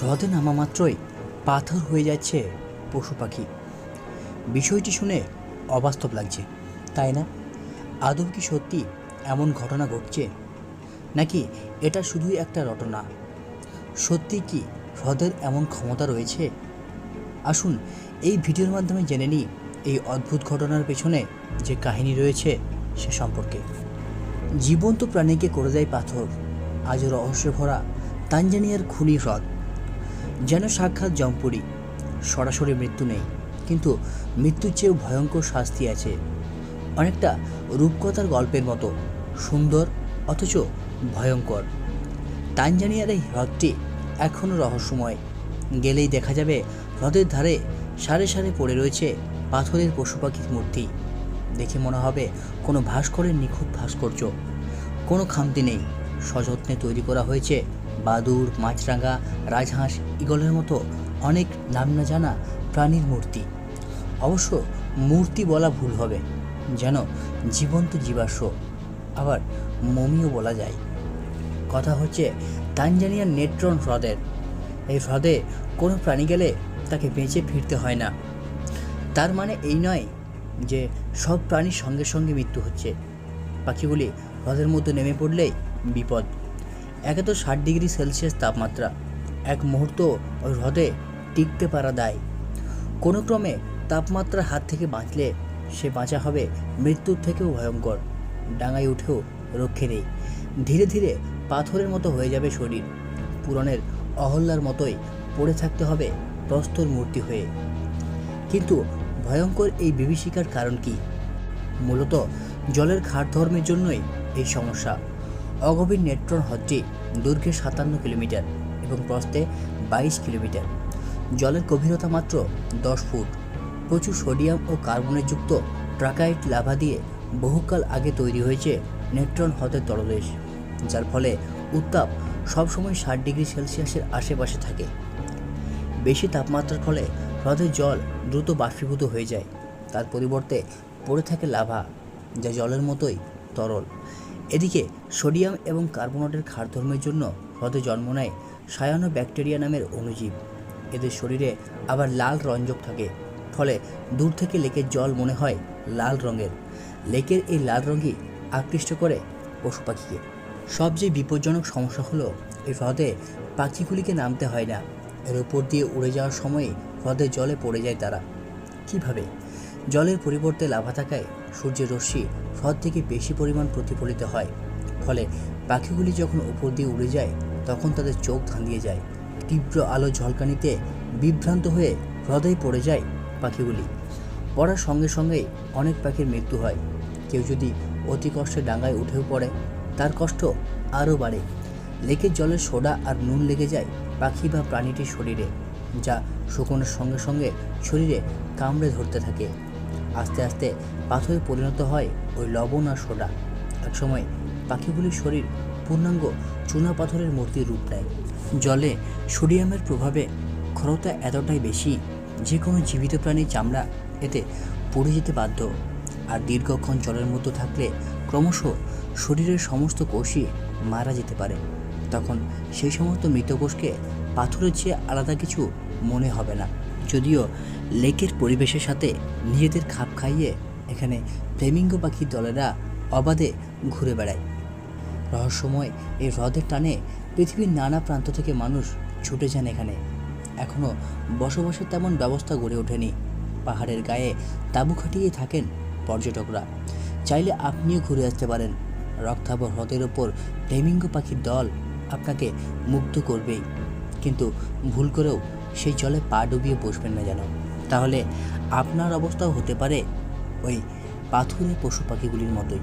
হ্রদে নামা মাত্রই পাথর হয়ে যাচ্ছে পশু পাখি। বিষয়টি শুনে অবাস্তব লাগছে, তাই না? আদৌ কি সত্যি এমন ঘটনা ঘটছে? নাকি এটা শুধুই একটা রটনা? সত্যি কি হ্রদের এমন ক্ষমতা রয়েছে? আসুন এই ভিডিওর মাধ্যমে জেনে নিই এই অদ্ভুত ঘটনার পেছনে যে কাহিনী রয়েছে সে সম্পর্কে। জীবন্ত প্রাণীকে করে দেয় পাথর। আজ রহস্য ভরা তানজানিয়ার খুনি হ্রদ। যেন সাক্ষাৎ জম্পুরি। সরাসরি মৃত্যু নেই, কিন্তু মৃত্যুর চেয়েও ভয়ঙ্কর শাস্তি আছে। অনেকটা রূপকথার গল্পের মতো, সুন্দর, অথচ ভয়ঙ্কর। তানজানিয়ার এই হ্রদটি এখনও রহস্যময়। গেলেই দেখা যাবে, হ্রদের ধারে সারে সারে পড়ে রয়েছে পাথরের পশু পাখির মূর্তি। দেখে মনে হবে, কোনো ভাস্করের নিখুঁত ভাস্কর্য। কোনো খামতি নেই। সযত্নে তৈরি করা হয়েছে বাদুর মাছরাঙা, রাজহাঁস, ইগলের মতো অনেক নাম না জানা প্রাণীর মূর্তি। অবশ্য মূর্তি বলা ভুল হবে, যেন জীবন্ত জীবাশ্ম, আবার মমিও বলা যায়। কথা হচ্ছে, তানজানিয়ার নেট্রন হ্রদের। এই হ্রদে কোনো প্রাণী গেলে তাকে বেঁচে ফিরতে হয় না। তার মানে এই নয় যে সব প্রাণীর সঙ্গে সঙ্গে মৃত্যু হচ্ছে। পাখিগুলি হ্রদের মধ্যে নেমে পড়লেই বিপদ। একে তো ষাট ডিগ্রি সেলসিয়াস তাপমাত্রা এক মুহূর্ত হ্রদে টিকতে পারা দায়। কোনো ক্রমে তাপমাত্রার হাত থেকে বাঁচলে সে বাঁচা হবে মৃত্যুর থেকেও ভয়ঙ্কর, ডাঙায় উঠেও রক্ষে নেই। ধীরে ধীরে পাথরের মতো হয়ে যাবে শরীর। পুরনের অহল্যার মতোই পড়ে থাকতে হবে প্রস্তর মূর্তি হয়ে। কিন্তু ভয়ঙ্কর এই বিভীষিকার কারণ কি? মূলত জলের খাট ধর্মের জন্যই এই সমস্যা। অগভীর নেট্রন হ্রদটি দৈর্ঘ্যে সাতান্ন কিলোমিটার এবং প্রস্থে বাইশ কিলোমিটার। জলের গভীরতা মাত্র দশ ফুট। প্রচুর সোডিয়াম ও কার্বনের যুক্ত ট্রাকাইট লাভা দিয়ে বহুকাল আগে তৈরি হয়েছে নেট্রন হ্রদের তরদেশ যার ফলে উত্তাপ সবসময় ষাট ডিগ্রি সেলসিয়াসের আশেপাশে থাকে। বেশি তাপমাত্রার ফলে হ্রদের জল দ্রুত বাষ্পীভূত হয়ে যায়। তার পরিবর্তে পড়ে থাকে লাভা, যা জলের মতোই তরল। এদিকে সোডিয়াম এবং কার্বনেটের ক্ষারধর্মের জন্য হ্রদে জন্ম নেয় সায়ানো ব্যাকটেরিয়া নামের অণুজীব। এদের শরীরে আবার লাল রঞ্জক থাকে, ফলে দূর থেকে লেকের জল মনে হয় লাল রঙের। লেকের এই লাল রঙই আকৃষ্ট করে পশু পাখিকে। সবচেয়ে বিপজ্জনক সমস্যা হলো, এই হ্রদে পাখিগুলিকে নামতে হয় না। এর উপর দিয়ে উড়ে যাওয়ার সময় হ্রদের জলে পড়ে যায় তারা। কীভাবে? জলের পরিবর্তে লাভা থাকায় সূর্যের রশ্মি হ্রদ থেকে বেশি পরিমাণ প্রতিফলিত হয়। ফলে পাখিগুলি যখন উপর দিয়ে উড়ে যায়, তখন তাদের চোখ ধাঁধিয়ে যায়। তীব্র আলো ঝলকানিতে বিভ্রান্ত হয়ে হ্রদেই পড়ে যায় পাখিগুলি। পড়ার সঙ্গে সঙ্গেই অনেক পাখির মৃত্যু হয়। কেউ যদি অতি কষ্টে ডাঙায় উঠেও পড়ে, তার কষ্ট আরও বাড়ে। লেকের জলের সোডা আর নুন লেগে যায় পাখি বা প্রাণীটির শরীরে, যা শুকনোর সঙ্গে সঙ্গে শরীরে কামড়ে ধরতে থাকে। আস্তে আস্তে পাথরে পরিণত হয় ওই লবণ আর সোডা। একসময় পাখিগুলির শরীর পূর্ণাঙ্গ চুনা পাথরের মূর্তির রূপ নেয়। জলে সোডিয়ামের প্রভাবে ক্ষরতা এতটাই বেশি যে কোনো জীবিত প্রাণীর চামড়া এতে পড়ে যেতে বাধ্য। আর দীর্ঘক্ষণ জলের মধ্যে থাকলে ক্রমশ শরীরের সমস্ত কোষই মারা যেতে পারে। তখন সেই সমস্ত মৃত কোষকে পাথরের চেয়ে আলাদা কিছু মনে হবে না। যদিও লেকের পরিবেশের সাথে নিজেদের খাপ খাইয়ে এখানে ফ্লেমিঙ্গো পাখির দলেরা অবাধে ঘুরে বেড়ায়। রহস্যময় এই হ্রদের টানে পৃথিবীর নানা প্রান্ত থেকে মানুষ ছুটে যান এখানে। এখনও বসবাসের তেমন ব্যবস্থা গড়ে ওঠেনি। পাহাড়ের গায়ে তাঁবু খাটিয়ে থাকেন পর্যটকরা। চাইলে আপনিও ঘুরে আসতে পারেন। রক্তাভ হ্রদের ওপর ফ্লেমিঙ্গো পাখির দল আপনাকে মুগ্ধ করবেই। কিন্তু ভুল করেও সেই জলে পা ডুবিয়ে বসবেন না যেন। তাহলে আপনার অবস্থাও হতে পারে ওই পাথুরে পশু পাখিগুলির মতোই।